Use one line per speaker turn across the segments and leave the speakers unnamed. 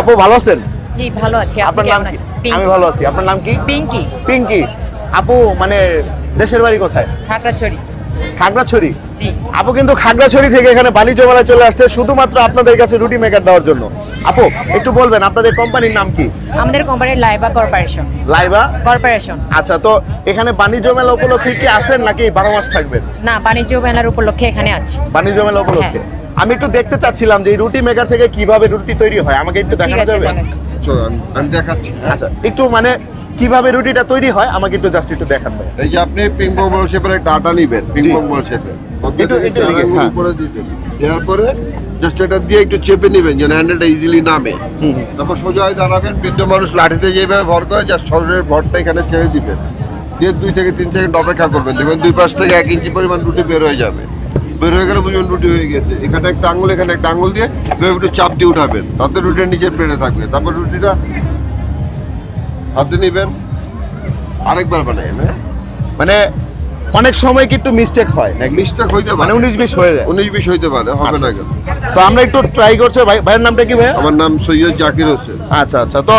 আপু ভালো আছেন?
জি ভালো আছি।
আপনার নাম কি? আমি ভালো আছি। আপনার নাম কি?
পিঙ্কি।
পিঙ্কি। আপু মানে দেশের বাড়ি কোথায়?
খাগড়াছড়ি।
খাগড়াছড়ি?
জি।
আপু কিন্তু খাগড়াছড়ি থেকে এখানে বাণিজ্য মেলায় চলে আসছে শুধুমাত্র আপনাদের কাছে রুটি মেকার দেওয়ার জন্য। আপু একটু বলবেন আপনাদের কোম্পানির নাম কি?
আমাদের কোম্পানির লাইবা কর্পোরেশন।
লাইবা?
কর্পোরেশন।
আচ্ছা তো এখানে বাণিজ্য মেলা উপলক্ষে কি আছেন নাকি বারো মাস থাকবেন?
না বাণিজ্য মেলার উপলক্ষে এখানে আছি।
বাণিজ্য মেলা উপলক্ষে?
হ্যাঁ।
আমি একটু দেখতে চাচ্ছিলাম যে এই রুটি মেকার থেকে কীভাবে রুটি তৈরি হয়। আমাকে একটু দেখানো যাবে?
দেখাচ্ছি।
আমি- দেখাচ্ছি।
আচ্ছা একটু মানে কীভাবে রুটিটা তৈরি হয় আমাকে একটু জাস্ট একটু দেখান ভাই।
এই যে আপনি পিং পং বল শেপের একটা আটা নিবেন পিং পং বল শেপের
একটু- একটু হ্যাঁ।
উপরে দিবেন। দেওয়ার পরে জাস্ট এটা দিয়ে একটু চেপে নেবেন যেন হ্যান্ডেলটা ইজিলি নামে।
হুম।
তারপর সোজা হয়ে দাঁড়াবেন বৃদ্ধ মানুষ লাঠিতে যেভাবে ভর করে জাস্ট শরীরের ভরটা এখানে ছেড়ে দিবেন। দিয়ে দুই থেকে তিন সেকেন্ড অপেক্ষা করবেন। দেখবেন দুই পাশ থেকে এক ইঞ্চি পরিমাণ রুটি বের হয়ে যাবে। বের হয়ে গেলে বুঝবেন রুটি হয়ে গেছে। এখানে একটা আঙুল এখানে একটা আঙুল দিয়ে একটু চাপ দিয়ে উঠাবেন। তাতে রুটির নিচের প্লেটে থাকবে। তারপর রুটিটা হাতে নিবেন। আরেকবার হ্যাঁ?
মানে অনেক সময় কি একটু মিস্টেক হয় নাকি?
মিস্টেক হইতে
মানে
পারে
উনিশ বিশ হয়ে যায়।
উনিশ বিশ হইতে পারে হবে
আচ্ছা,
না
আচ্ছা।
কেন?
তো আমরা একটু ট্রাই করছি। ভাই ভাইয়ের নামটা কি ভাইয়া?
আমার নাম সৈয়দ জাকির হোসেন।
আচ্ছা আচ্ছা। তো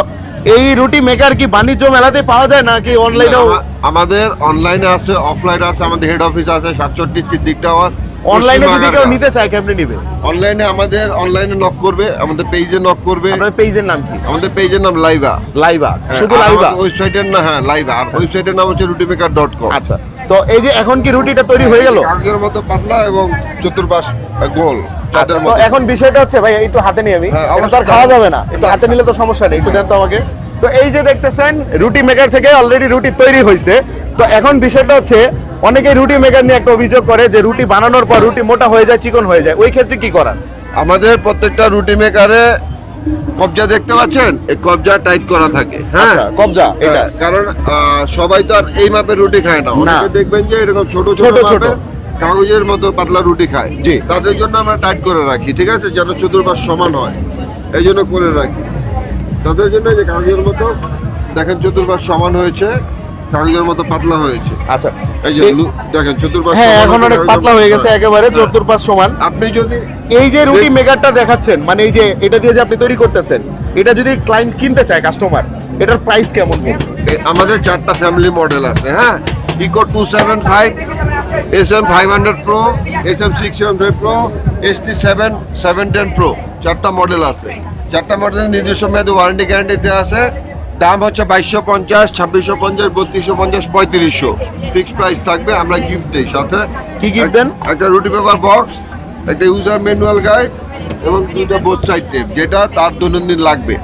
এই রুটি মেকার কি বাণিজ্য মেলাতে পাওয়া যায় নাকি অনলাইনেও
আমাদের অনলাইনে আছে অফলাইনে আছে আমাদের হেড অফিস আছে সাতষট্টি সিদ্দিক টাওয়ার
অনলাইনে যদি কেউ নিতে চায় কেমনি নিবে?
অনলাইনে আমাদের অনলাইনে নক করবে আমাদের পেজে নক করবে।
আপনার পেজের নাম কি?
আমাদের পেজের নাম লাইভা
লাইভা শুধু লাইভা
ওয়েবসাইটের না হ্যাঁ লাইভা আর ওয়েবসাইটের নাম হচ্ছে রুটিমেকার ডট কম
আচ্ছা তো এই যে এখন কি রুটিটা তৈরি হয়ে গেল?
কাগজের মতো পাতলা এবং চতুর্পাশ গোল
আচ্ছা, এখন বিষয়টা হচ্ছে ভাই একটু হাতে নিয়ে আমি।
হ্যাঁ,
তো আর খাওয়া যাবে না। একটু হাতে নিলে তো সমস্যা নেই। একটু দেন তো আমাকে। তো এই যে দেখতেছেন রুটি মেকার থেকে অলরেডি রুটি তৈরি হয়েছে তো এখন বিষয়টা হচ্ছে অনেকে রুটি মেকার নিয়ে একটা অভিযোগ করে যে রুটি বানানোর পর রুটি মোটা হয়ে যায় চিকন হয়ে যায়। ওই ক্ষেত্রে কি করার?
আমাদের প্রত্যেকটা রুটি মেকারে কবজা দেখতে পাচ্ছেন? এই কবজা টাইট করা থাকে। হ্যাঁ?
আচ্ছা কবজা এটা।
হ্যাঁ, কারণ আহ, সবাই তো আর এই মাপের রুটি খায় না। অনেকে দেখবেন যে এরকম ছোট
ছোট
ছোট
ছোট।
ছোট কাগজের মতো পাতলা রুটি খায়।
জি।
তাদের জন্য আমরা টাইট করে রাখি ঠিক আছে? যেন চতুর্পাশ সমান হয়। এই জন্য করে রাখি। তাদের জন্য যে কাগজের মতো দেখেন চতুর্পাশ সমান হয়েছে কাগজের মতো পাতলা হয়েছে।
আচ্ছা
এই যে দেখেন চতুর্পাশ
হ্যাঁ এখন অনেক পাতলা হয়ে গেছে একেবারে। চতুর্পাশ সমান।
আপনি যদি
এই যে রুটি মেকারটা দেখাচ্ছেন মানে এই যে এটা দিয়ে যে আপনি তৈরি করতেছেন এটা যদি ক্লায়েন্ট কিনতে চায় কাস্টমার এটার প্রাইস কেমন
আমাদের চারটা ফ্যামিলি মডেল আছে হ্যাঁ? Eco two seven five S M five hundred pro S M six seven five pro S T seven seven ten pro চারটা মডেল আছে। চারটা মডেলের নিজস্ব মেয়াদে ওয়ারেন্টি গ্যারান্টি দেওয়া আছে। দাম হচ্ছে বাইশশো পঞ্চাশ ছাব্বিশশো পঞ্চাশ বত্রিশশো পঞ্চাশ পঁয়ত্রিশশো। ফিক্স প্রাইস থাকবে আমরা গিফট দিই। সাথে
কি গিফট দেন?
একটা রুটি পেপার বক্স একটা ইউজার ম্যানুয়াল গাইড এবং দুটা বোথ সাইড টেপ যেটা তার দৈনন্দিন লাগবে।